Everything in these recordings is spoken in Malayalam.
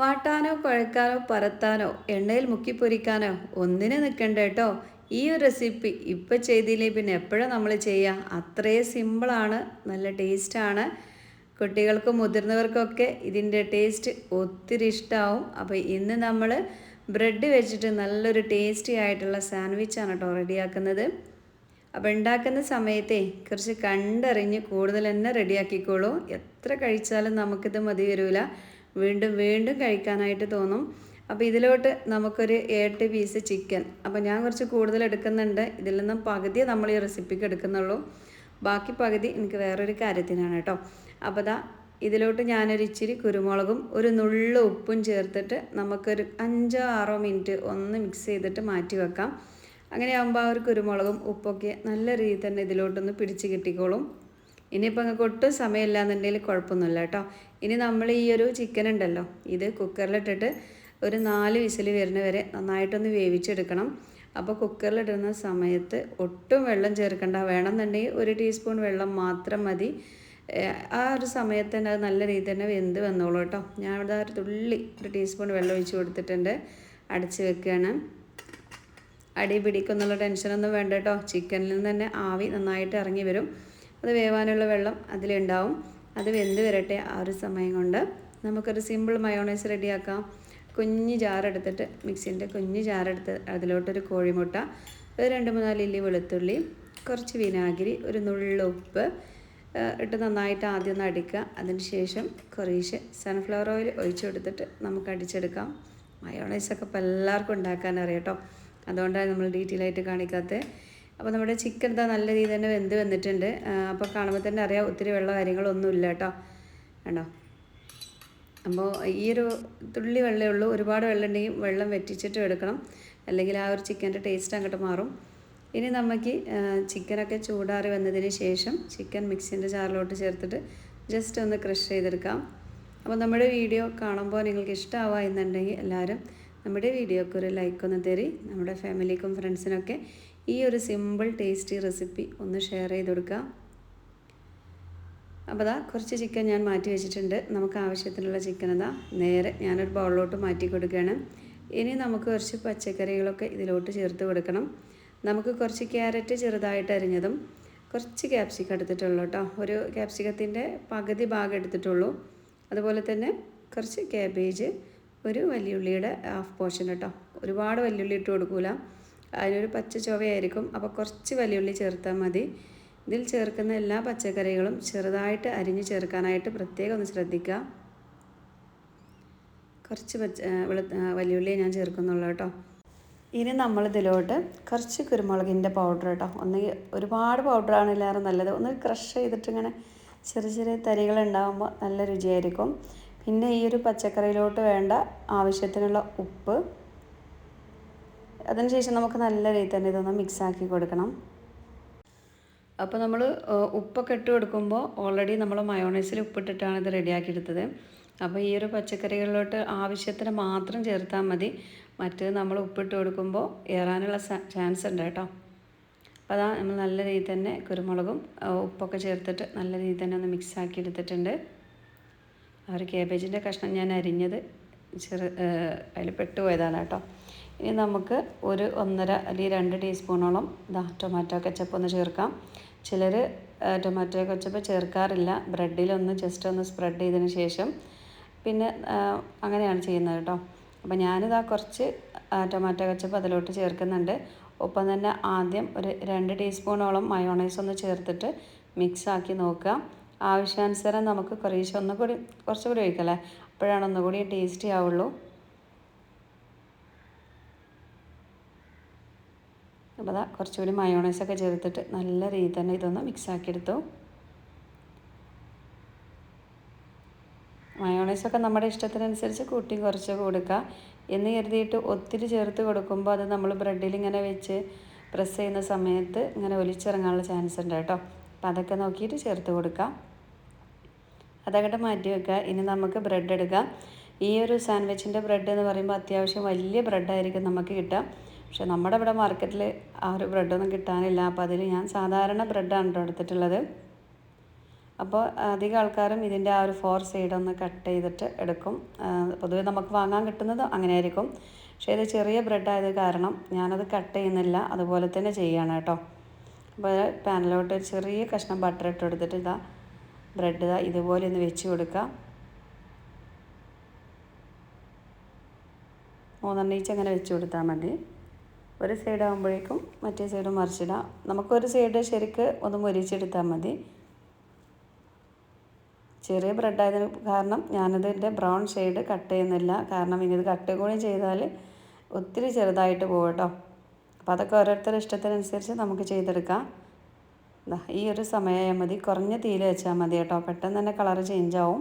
വാട്ടാനോ കുഴക്കാനോ പറത്താനോ എണ്ണയിൽ മുക്കി പൊരിക്കാനോ ഒന്നിനെ നിൽക്കണ്ട കേട്ടോ. ഈ ഒരു റെസിപ്പി ഇപ്പം ചെയ്തില്ലേ പിന്നെ എപ്പോഴും നമ്മൾ ചെയ്യുക അത്രയും സിമ്പിളാണ് നല്ല ടേസ്റ്റാണ് കുട്ടികൾക്കും മുതിർന്നവർക്കൊക്കെ ഇതിന്റെ ടേസ്റ്റ് ഒത്തിരി ഇഷ്ടമാവും അപ്പോൾ ഇന്ന് നമ്മൾ ബ്രെഡ് വെച്ചിട്ട് നല്ലൊരു ടേസ്റ്റി ആയിട്ടുള്ള സാൻഡ്വിച്ചാണ് കേട്ടോ റെഡിയാക്കുന്നത്. അപ്പോൾ ഉണ്ടാക്കുന്ന സമയത്തെ കുറച്ച് കണ്ടറിഞ്ഞ് കൂടുതൽ തന്നെ റെഡിയാക്കിക്കോളൂ. എത്ര കഴിച്ചാലും നമുക്കിത് മതി വരില്ല വീണ്ടും വീണ്ടും കഴിക്കാനായിട്ട് തോന്നും. അപ്പോൾ ഇതിലോട്ട് നമുക്കൊരു എട്ട് പീസ് ചിക്കൻ അപ്പോൾ ഞാൻ കുറച്ച് കൂടുതൽ എടുക്കുന്നുണ്ട്. ഇതിൽ നിന്നും പകുതി നമ്മൾ ഈ റെസിപ്പിക്ക് എടുക്കുന്നുള്ളൂ. ബാക്കി പകുതി എനിക്ക് വേറൊരു കാര്യത്തിനാണ് കേട്ടോ. അപ്പോൾ ദാ ഇതിലോട്ട് ഞാനൊരു ഇച്ചിരി കുരുമുളകും ഒരു നുള്ളു ഉപ്പും ചേർത്തിട്ട് നമുക്കൊരു അഞ്ചോ ആറോ മിനിറ്റ് ഒന്ന് മിക്സ് ചെയ്തിട്ട് മാറ്റി വെക്കാം. അങ്ങനെ ആകുമ്പോൾ ആ ഒരു കുരുമുളകും ഉപ്പൊക്കെ നല്ല രീതിയിൽ തന്നെ ഇതിലോട്ടൊന്ന് പിടിച്ച് കിട്ടിക്കോളും. ഇനിയിപ്പോൾ നിങ്ങൾക്ക് ഒട്ടും സമയമില്ല എന്നുണ്ടെങ്കിൽ കുഴപ്പമൊന്നുമില്ല കേട്ടോ. ഇനി നമ്മൾ ഈ ഒരു ചിക്കൻ ഉണ്ടല്ലോ ഇത് കുക്കറിലിട്ടിട്ട് ഒരു നാല് വിസിൽ വരുന്ന വരെ നന്നായിട്ടൊന്ന് വേവിച്ചെടുക്കണം. അപ്പോൾ കുക്കറിലിടുന്ന സമയത്ത് ഒട്ടും വെള്ളം ചേർക്കണ്ട. വേണമെന്നുണ്ടെങ്കിൽ ഒരു ടീസ്പൂൺ വെള്ളം മാത്രം മതി. ആ ഒരു സമയത്ത് തന്നെ അത് നല്ല രീതിയിൽ തന്നെ വെന്ത് വന്നോളൂ കേട്ടോ. ഞാൻ ഇവിടെ ഒരു തുള്ളി ഒരു ടീസ്പൂൺ വെള്ളം ഒഴിച്ച് കൊടുത്തിട്ടുണ്ട്. അടച്ച് വെക്കുകയാണ് അടി പിടിക്കുന്നുള്ള ടെൻഷനൊന്നും വേണ്ട കേട്ടോ. ചിക്കനിൽ നിന്ന് തന്നെ ആവി നന്നായിട്ട് ഇറങ്ങി വരും. അത് വേവാനുള്ള വെള്ളം അതിലുണ്ടാവും. അത് വെന്ത് വരട്ടെ ആ ഒരു സമയം കൊണ്ട്. നമുക്കൊരു സിമ്പിൾ മയോണൈസ് റെഡിയാക്കാം. കുഞ്ഞ് ജാറെടുത്തിട്ട് മിക്സിന്റെ കുഞ്ഞ് ജാറെടുത്ത് അതിലോട്ടൊരു കോഴിമുട്ട ഒരു രണ്ട് മൂന്നാൽ ഇല്ലി വെളുത്തുള്ളി കുറച്ച് വിനാഗിരി ഒരു നുള്ള ഉപ്പ് ഇട്ട് നന്നായിട്ട് ആദ്യം ഒന്ന് അടിക്കുക. അതിന് ശേഷം കുറേശ്ശെ സൺഫ്ലവർ ഓയിൽ ഒഴിച്ചു കൊടുത്തിട്ട് നമുക്ക് അടിച്ചെടുക്കാം. മയോണൈസൊക്കെ ഇപ്പോൾ എല്ലാവർക്കും ഉണ്ടാക്കാൻ കേട്ടോ അതുകൊണ്ടാണ് നമ്മൾ ഡീറ്റെയിൽ ആയിട്ട് കാണിക്കാത്തത്. അപ്പോൾ നമ്മുടെ ചിക്കൻ എന്താ നല്ല രീതിയിൽ തന്നെ വെന്ത് വന്നിട്ടുണ്ട്. അപ്പോൾ കാണുമ്പോൾ തന്നെ അറിയാം ഒത്തിരി വെള്ളം കാര്യങ്ങളൊന്നും ഇല്ല കേട്ടോ. കണ്ടോ? അപ്പോൾ ഈ ഒരു തുള്ളി വെള്ളമേ ഉള്ളൂ. ഒരുപാട് വെള്ളം ഉണ്ടെങ്കിൽ വെള്ളം വെറ്റിച്ചിട്ട് എടുക്കണം. അല്ലെങ്കിൽ ആ ഒരു ചിക്കന്റെ ടേസ്റ്റ് അങ്ങോട്ട് മാറും. ഇനി നമുക്ക് ചിക്കനൊക്കെ ചൂടാറി വന്നതിന് ശേഷം ചിക്കൻ മിക്സിന്റെ ചാറിലോട്ട് ചേർത്തിട്ട് ജസ്റ്റ് ഒന്ന് ക്രഷ് ചെയ്തെടുക്കാം. അപ്പോൾ നമ്മുടെ വീഡിയോ കാണുമ്പോൾ നിങ്ങൾക്ക് ഇഷ്ടമാവുക എന്നുണ്ടെങ്കിൽ എല്ലാവരും നമ്മുടെ വീഡിയോക്ക് ഒരു ലൈക്ക് ഒന്ന് തരി. നമ്മുടെ ഫാമിലിക്കും ഫ്രണ്ട്സിനൊക്കെ ഈ ഒരു സിമ്പിൾ ടേസ്റ്റി റെസിപ്പി ഒന്ന് ഷെയർ ചെയ്ത് കൊടുക്കാം. അപ്പോൾ അതാ കുറച്ച് ചിക്കൻ ഞാൻ മാറ്റി വെച്ചിട്ടുണ്ട്. നമുക്ക് ആവശ്യത്തിനുള്ള ചിക്കൻ അതാ നേരെ ഞാനൊരു ബൗളിലോട്ട് മാറ്റി കൊടുക്കുകയാണ്. ഇനി നമുക്ക് കുറച്ച് പച്ചക്കറികളൊക്കെ ഇതിലോട്ട് ചേർത്ത് കൊടുക്കണം. നമുക്ക് കുറച്ച് ക്യാരറ്റ് ചെറുതായിട്ട് അരിഞ്ഞതും കുറച്ച് ക്യാപ്സിക്കം എടുത്തിട്ടുള്ളൂ കേട്ടോ. ഒരു ക്യാപ്സിക്കത്തിന്റെ പകുതി ഭാഗം എടുത്തിട്ടുള്ളൂ. അതുപോലെ തന്നെ കുറച്ച് ക്യാബേജ് ഒരു വലിയുള്ളിയുടെ ഹാഫ് പോർഷൻ കേട്ടോ ഒരുപാട് വലിയുള്ളി ഇട്ട് കൊടുക്കൂല. അതിനൊരു പച്ച ചുവയായിരിക്കും. അപ്പോൾ കുറച്ച് വലിയുള്ളി ചേർത്താൽ മതി. ഇതിൽ ചേർക്കുന്ന എല്ലാ പച്ചക്കറികളും ചെറുതായിട്ട് അരിഞ്ഞ് ചേർക്കാനായിട്ട് പ്രത്യേകം ഒന്ന് ശ്രദ്ധിക്കുക കുറച്ച് പച്ച വെളു ഞാൻ ചേർക്കുന്നുള്ളൂ കേട്ടോ. ഇനി നമ്മളിതിലോട്ട് കുറച്ച് കുരുമുളകിന്റെ പൗഡർ കേട്ടോ ഒന്ന് ഒരുപാട് പൗഡറാണ് എല്ലാവരും നല്ലത്. ഒന്ന് ക്രഷ് ചെയ്തിട്ട് ഇങ്ങനെ ചെറിയ ചെറിയ തരികൾ ഉണ്ടാകുമ്പോൾ നല്ല രുചിയായിരിക്കും. പിന്നെ ഈ ഒരു പച്ചക്കറിയിലോട്ട് വേണ്ട ആവശ്യത്തിനുള്ള ഉപ്പ്. അതിനുശേഷം നമുക്ക് നല്ല രീതിയിൽ തന്നെ ഇതൊന്ന് മിക്സാക്കി കൊടുക്കണം. അപ്പോൾ നമ്മൾ ഉപ്പൊക്കെ ഇട്ട് കൊടുക്കുമ്പോൾ ഓൾറെഡി നമ്മൾ മയോണൈസിൽ ഉപ്പിട്ടിട്ടാണ് ഇത് റെഡിയാക്കി എടുത്തത് അപ്പോൾ ഈ ഒരു പച്ചക്കറികളിലോട്ട് ആവശ്യത്തിന് മാത്രം ചേർത്താൽ മതി. മറ്റേത് നമ്മൾ ഉപ്പിട്ട് കൊടുക്കുമ്പോൾ ഏറാനുള്ള ചാൻസ് ഉണ്ട് കേട്ടോ. അപ്പോൾ അതാ നമ്മൾ നല്ല രീതിയിൽ തന്നെ കുരുമുളകും ഉപ്പൊക്കെ ചേർത്തിട്ട് നല്ല രീതിയിൽ തന്നെ ഒന്ന് മിക്സാക്കി എടുത്തിട്ടുണ്ട്. ആ ഒരു കേബേജിന്റെ കഷ്ണം ഞാൻ അരിഞ്ഞത് ചെറു അതിൽ പെട്ടുപോയതാണ് കേട്ടോ. ഇനി നമുക്ക് ഒരു ഒന്നര അല്ലെങ്കിൽ രണ്ട് ടീസ്പൂണോളം ഇതാ ടൊമാറ്റോ കെച്ചപ്പ് ഒന്ന് ചേർക്കാം. ചിലർ ടൊമാറ്റോ കെച്ചപ്പ് ചേർക്കാറില്ല. ബ്രെഡിലൊന്ന് ജസ്റ്റ് ഒന്ന് സ്പ്രെഡ് ചെയ്തതിന് ശേഷം പിന്നെ അങ്ങനെയാണ് ചെയ്യുന്നത് കേട്ടോ. അപ്പോൾ ഞാനിതാ കുറച്ച് ടൊമാറ്റോ കെച്ചപ്പ് അതിലോട്ട് ചേർക്കുന്നുണ്ട്. ഒപ്പം തന്നെ ആദ്യം ഒരു രണ്ട് ടീസ്പൂണോളം മയോണൈസ് ഒന്ന് ചേർത്തിട്ട് മിക്സ് ആക്കി നോക്കുക ആവശ്യാനുസരം നമുക്ക് കുറേശ്ശെ ഒന്നുകൂടി കുറച്ചുകൂടി ഒഴിക്കല്ലേ? അപ്പോഴാണ് ഒന്നുകൂടി ടേസ്റ്റി ആവുള്ളൂ. അപ്പോൾ അതാ കുറച്ചുകൂടി മയോണൈസൊക്കെ ചേർത്തിട്ട് നല്ല രീതിയിൽ തന്നെ ഇതൊന്ന് മിക്സ് ആക്കിയെടുത്തു. മയോണൈസൊക്കെ നമ്മുടെ ഇഷ്ടത്തിനനുസരിച്ച് കൂട്ടി കുറച്ച് കൊടുക്കുക എന്ന് കരുതിയിട്ട് ഒത്തിരി ചേർത്ത് കൊടുക്കുമ്പോൾ അത് നമ്മൾ ബ്രെഡിൽ ഇങ്ങനെ വെച്ച് പ്രസ് ചെയ്യുന്ന സമയത്ത് ഇങ്ങനെ ഒലിച്ചിറങ്ങാനുള്ള ചാൻസ് ഉണ്ട് കേട്ടോ. അപ്പോൾ അതൊക്കെ നോക്കിയിട്ട് ചേർത്ത് കൊടുക്കാം. അതങ്ങോട്ട് മാറ്റി വെക്കുക. ഇനി നമുക്ക് ബ്രെഡ് എടുക്കാം. ഈ ഒരു സാൻഡ്വിച്ചിന്റെ ബ്രെഡ് എന്ന് പറയുമ്പോൾ അത്യാവശ്യം വലിയ ബ്രെഡായിരിക്കും നമുക്ക് കിട്ടുക. പക്ഷെ നമ്മുടെ ഇവിടെ മാർക്കറ്റിൽ ആ ഒരു ബ്രെഡൊന്നും കിട്ടാനില്ല. അപ്പോൾ അതിൽ ഞാൻ സാധാരണ ബ്രെഡാണ് കേട്ടോ എടുത്തിട്ടുള്ളത്. അപ്പോൾ അധികം ആൾക്കാരും ഇതിന്റെ ആ ഒരു ഫോർ സൈഡ് ഒന്ന് കട്ട് ചെയ്തിട്ട് എടുക്കും. പൊതുവെ നമുക്ക് വാങ്ങാൻ കിട്ടുന്നത് അങ്ങനെ ആയിരിക്കും പക്ഷേ ഇത് ചെറിയ ബ്രെഡായത് കാരണം ഞാനത് കട്ട് ചെയ്യുന്നില്ല. അതുപോലെ തന്നെ ചെയ്യുകയാണ് കേട്ടോ അപ്പോൾ പാനിലോട്ട് ചെറിയ കഷ്ണം ബട്ടർ ഇട്ട് കൊടുത്തിട്ട് ഇതാ ബ്രെഡ് ഇതാ ഇതുപോലെ ഒന്ന് വെച്ച് കൊടുക്കുക മൂന്നെണ്ണ ഈച്ച് അങ്ങനെ വെച്ച് കൊടുത്താൽ മതി. ഒരു സൈഡ് ആകുമ്പോഴേക്കും മറ്റേ സൈഡ് മറിച്ചിടാം. നമുക്കൊരു സൈഡ് ശരിക്ക് ഒന്ന് മുരിച്ചെടുത്താൽ മതി. ചെറിയ ബ്രെഡ് ആയതിന് കാരണം ഞാനതിന്റെ ബ്രൗൺ ഷെയ്ഡ് കട്ട് ചെയ്യുന്നില്ല. കാരണം ഇനി ഇത് കട്ട് കൂടി ചെയ്താൽ ഒത്തിരി ചെറുതായിട്ട് പോകും കേട്ടോ അപ്പോൾ അതൊക്കെ ഓരോരുത്തരുടെ ഇഷ്ടത്തിനനുസരിച്ച് നമുക്ക് ചെയ്തെടുക്കാം. ഈ ഒരു സമയമായാൽ മതി. കുറഞ്ഞ തീയിൽ വെച്ചാൽ മതി കേട്ടോ. പെട്ടെന്ന് തന്നെ കളർ ചേഞ്ച് ആവും.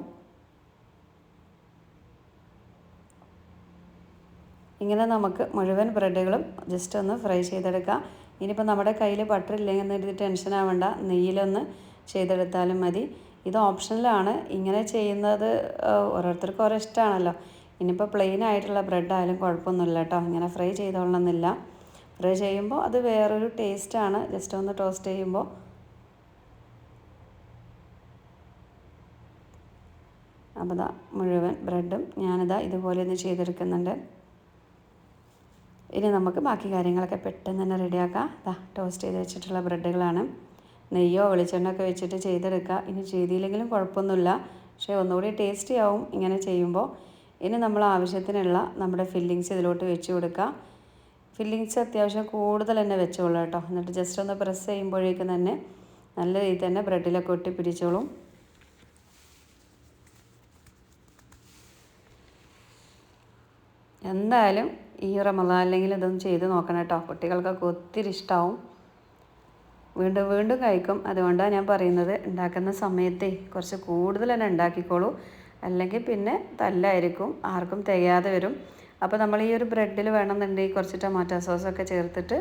ഇങ്ങനെ നമുക്ക് മുഴുവൻ ബ്രെഡുകളും ജസ്റ്റ് ഒന്ന് ഫ്രൈ ചെയ്തെടുക്കാം. ഇനിയിപ്പോൾ നമ്മുടെ കയ്യിൽ ബട്ടർ ഇല്ലെങ്കിൽ എന്നൊരു ടെൻഷൻ ആവേണ്ട. നെയ്യിലൊന്ന് ചെയ്തെടുത്താലും മതി. ഇത് ഓപ്ഷനിലാണ് ഇങ്ങനെ ചെയ്യുന്നത് ഓരോരുത്തർക്കും ഓരോ ഇഷ്ടമാണല്ലോ ഇനിയിപ്പോൾ പ്ലെയിൻ ആയിട്ടുള്ള ബ്രെഡ് ആയാലും കുഴപ്പമൊന്നുമില്ല കേട്ടോ. ഇങ്ങനെ ഫ്രൈ ചെയ്തോളണമെന്നില്ല. ഫ്രൈ ചെയ്യുമ്പോൾ അത് വേറൊരു ടേസ്റ്റാണ് ജസ്റ്റ് ഒന്ന് ടോസ്റ്റ് ചെയ്യുമ്പോൾ അപ്പോൾ ഇതാ മുഴുവൻ ബ്രെഡും ഞാനിതാ ഇതുപോലെ ഒന്ന് ചെയ്തെടുക്കുന്നുണ്ട്. ഇനി നമുക്ക് ബാക്കി കാര്യങ്ങളൊക്കെ പെട്ടെന്ന് തന്നെ റെഡിയാക്കാം. ഇതാ ടോസ്റ്റ് ചെയ്ത് വെച്ചിട്ടുള്ള ബ്രെഡുകളാണ്. നെയ്യോ വെളിച്ചെണ്ണ ഒക്കെ വെച്ചിട്ട് ചെയ്തെടുക്കുക. ഇനി ചെയ്തില്ലെങ്കിലും കുഴപ്പമൊന്നുമില്ല. പക്ഷേ ഒന്നുകൂടി ടേസ്റ്റി ആവും ഇങ്ങനെ ചെയ്യുമ്പോൾ. ഇനി നമ്മൾ ആവശ്യത്തിനുള്ള നമ്മുടെ ഫില്ലിങ്സ് ഇതിലോട്ട് വെച്ച് കൊടുക്കുക. ഫില്ലിങ്സ് അത്യാവശ്യം കൂടുതൽ തന്നെ വെച്ചോളൂ കേട്ടോ. എന്നിട്ട് ജസ്റ്റ് ഒന്ന് പ്രസ് ചെയ്യുമ്പോഴേക്കും തന്നെ നല്ല രീതിയിൽ തന്നെ ബ്രെഡിലൊക്കെ ഒട്ടി പിടിച്ചോളും എന്തായാലും ഈ റമദാൻ അല്ലെങ്കിൽ ഇതൊന്നും ചെയ്ത് നോക്കണം കേട്ടോ. കുട്ടികൾക്കൊക്കെ ഒത്തിരി ഇഷ്ടമാവും വീണ്ടും വീണ്ടും കഴിക്കും. അതുകൊണ്ടാണ് ഞാൻ പറയുന്നത് ഉണ്ടാക്കുന്ന സമയത്തേ കുറച്ച് കൂടുതൽ തന്നെ ഉണ്ടാക്കിക്കോളൂ. അല്ലെങ്കിൽ പിന്നെ തല്ലായിരിക്കും. ആർക്കും തികയാതെ വരും. അപ്പോൾ നമ്മൾ ഈ ഒരു ബ്രെഡിൽ വേണമെന്നുണ്ടെങ്കിൽ കുറച്ച് ടൊമാറ്റോ സോസൊക്കെ ചേർത്തിട്ട്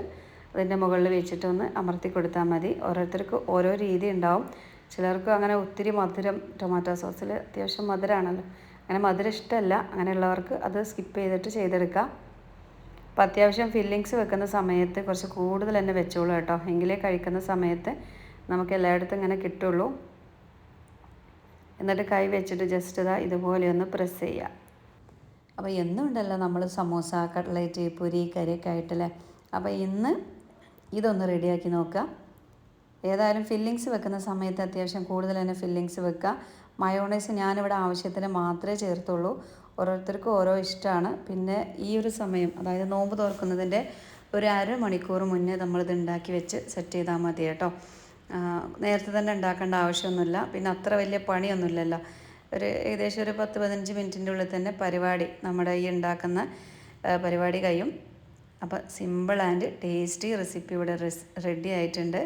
അതിന്റെ മുകളിൽ വെച്ചിട്ട് ഒന്ന് അമർത്തി കൊടുത്താൽ മതി. ഓരോരുത്തർക്ക് ഓരോ രീതി ഉണ്ടാവും. ചിലർക്ക് അങ്ങനെ ഒത്തിരി മധുരം ടൊമാറ്റോ സോസിൽ അത്യാവശ്യം മധുരമാണല്ലോ. അങ്ങനെ മധുരം ഇഷ്ടമല്ല അങ്ങനെയുള്ളവർക്ക് അത് സ്കിപ്പ് ചെയ്തിട്ട് ചെയ്തെടുക്കാം അപ്പം അത്യാവശ്യം ഫില്ലിങ്സ് വെക്കുന്ന സമയത്ത് കുറച്ച് കൂടുതൽ തന്നെ വെച്ചോളൂ കേട്ടോ. എങ്കിലേ കഴിക്കുന്ന സമയത്ത് നമുക്ക് എല്ലായിടത്തും ഇങ്ങനെ കിട്ടുള്ളൂ. എന്നിട്ട് കൈ വെച്ചിട്ട് ജസ്റ്റ് ഇതാ ഇതുപോലെ ഒന്ന് പ്രസ് ചെയ്യുക. അപ്പോൾ എന്നുണ്ടല്ലോ നമ്മൾ സമോസ കട്ട്ലേറ്റ് പുരി കറിയൊക്കെ ആയിട്ടല്ലേ? അപ്പോൾ ഇന്ന് ഇതൊന്ന് റെഡിയാക്കി നോക്കുക. ഏതായാലും ഫില്ലിങ്സ് വെക്കുന്ന സമയത്ത് അത്യാവശ്യം കൂടുതൽ തന്നെ ഫില്ലിങ്സ് വെക്കുക. മയോണൈസ് ഞാനിവിടെ ആവശ്യത്തിന് മാത്രമേ ചേർത്തുള്ളൂ. ഓരോരുത്തർക്കും ഓരോ ഇഷ്ടമാണ്. പിന്നെ ഈ ഒരു സമയം അതായത് നോമ്പ് തുറക്കുന്നതിന്റെ ഒരു അരമണിക്കൂർ മുന്നേ നമ്മളിത് ഉണ്ടാക്കി വെച്ച് സെറ്റ് ചെയ്താൽ മതി കേട്ടോ. നേരത്തെ തന്നെ ഉണ്ടാക്കേണ്ട ആവശ്യമൊന്നുമില്ല. പിന്നെ അത്ര വലിയ പണിയൊന്നുമില്ലല്ലോ. ഒരു ഏകദേശം ഒരു പത്ത് പതിനഞ്ച് മിനിറ്റിന്റെ ഉള്ളിൽ തന്നെ പരിപാടി നമ്മുടെ ഈ ഉണ്ടാക്കുന്ന പരിപാടി കഴിയും. അപ്പോൾ സിമ്പിൾ ആൻഡ് ടേസ്റ്റി റെസിപ്പി ഇവിടെ റെഡി ആയിട്ടുണ്ട്.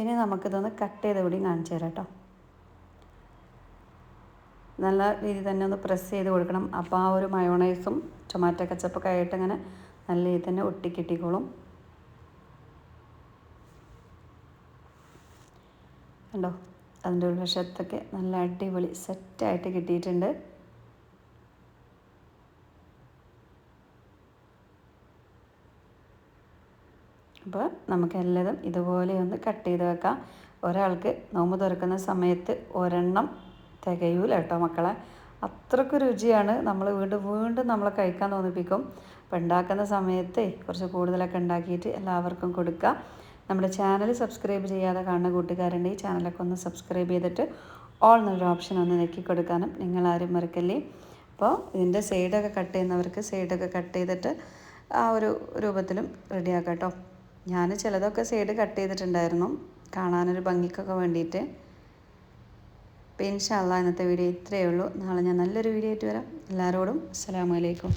ഇനി നമുക്കിതൊന്ന് കട്ട് ചെയ്ത് കൂടി കാണിച്ചു തരാം കേട്ടോ. നല്ല രീതിയിൽ തന്നെ ഒന്ന് പ്രസ് ചെയ്ത് കൊടുക്കണം. അപ്പോൾ ആ ഒരു മയോണൈസും ടൊമാറ്റോ കച്ചപ്പൊക്കെ ആയിട്ട് ഇങ്ങനെ നല്ല രീതിയിൽ തന്നെ ഒട്ടിക്കിട്ടിക്കോളും കണ്ടോ? അതിന്റെ ഒരു വശത്തൊക്കെ നല്ല അടിപൊളി സെറ്റായിട്ട് കിട്ടിയിട്ടുണ്ട്. അപ്പോൾ നമുക്ക് എല്ലാതും ഇതുപോലെ ഒന്ന് കട്ട് ചെയ്ത് വെക്കാം. ഒരാൾക്ക് നോമ്പ് തുറക്കുന്ന സമയത്ത് ഒരെണ്ണം തികയൂല കേട്ടോ മക്കളെ. അത്രയ്ക്ക് രുചിയാണ്. നമ്മൾ വീണ്ടും വീണ്ടും നമ്മളെ കഴിക്കാൻ തോന്നിപ്പിക്കും. അപ്പോൾ ഉണ്ടാക്കുന്ന സമയത്ത് കുറച്ച് കൂടുതലൊക്കെ ഉണ്ടാക്കിയിട്ട് എല്ലാവർക്കും കൊടുക്കുക നമ്മുടെ ചാനൽ സബ്സ്ക്രൈബ് ചെയ്യാതെ കാണുന്ന കൂട്ടുകാരുണ്ടെങ്കിൽ ചാനലൊക്കെ ഒന്ന് സബ്സ്ക്രൈബ് ചെയ്തിട്ട് ഓൾ എന്നൊരു ഓപ്ഷൻ ഒന്ന് നെക്കി കൊടുക്കാനും നിങ്ങളാരും മറക്കല്ലേ. അപ്പോൾ ഇതിന്റെ സൈഡൊക്കെ കട്ട് ചെയ്യുന്നവർക്ക് സൈഡൊക്കെ കട്ട് ചെയ്തിട്ട് ആ ഒരു രൂപത്തിലും റെഡിയാക്കാം കേട്ടോ. ഞാൻ ചിലതൊക്കെ സൈഡ് കട്ട് ചെയ്തിട്ടുണ്ടായിരുന്നു. കാണാനൊരു ഭംഗിക്കൊക്കെ വേണ്ടിയിട്ട്. അപ്പോൾ ഇൻഷാല്ല ഇന്നത്തെ വീഡിയോ ഇത്രയേ ഉള്ളൂ. നാളെ ഞാൻ നല്ലൊരു വീഡിയോ ആയിട്ട് വരാം. എല്ലാവരോടും അസ്സാമലൈക്കും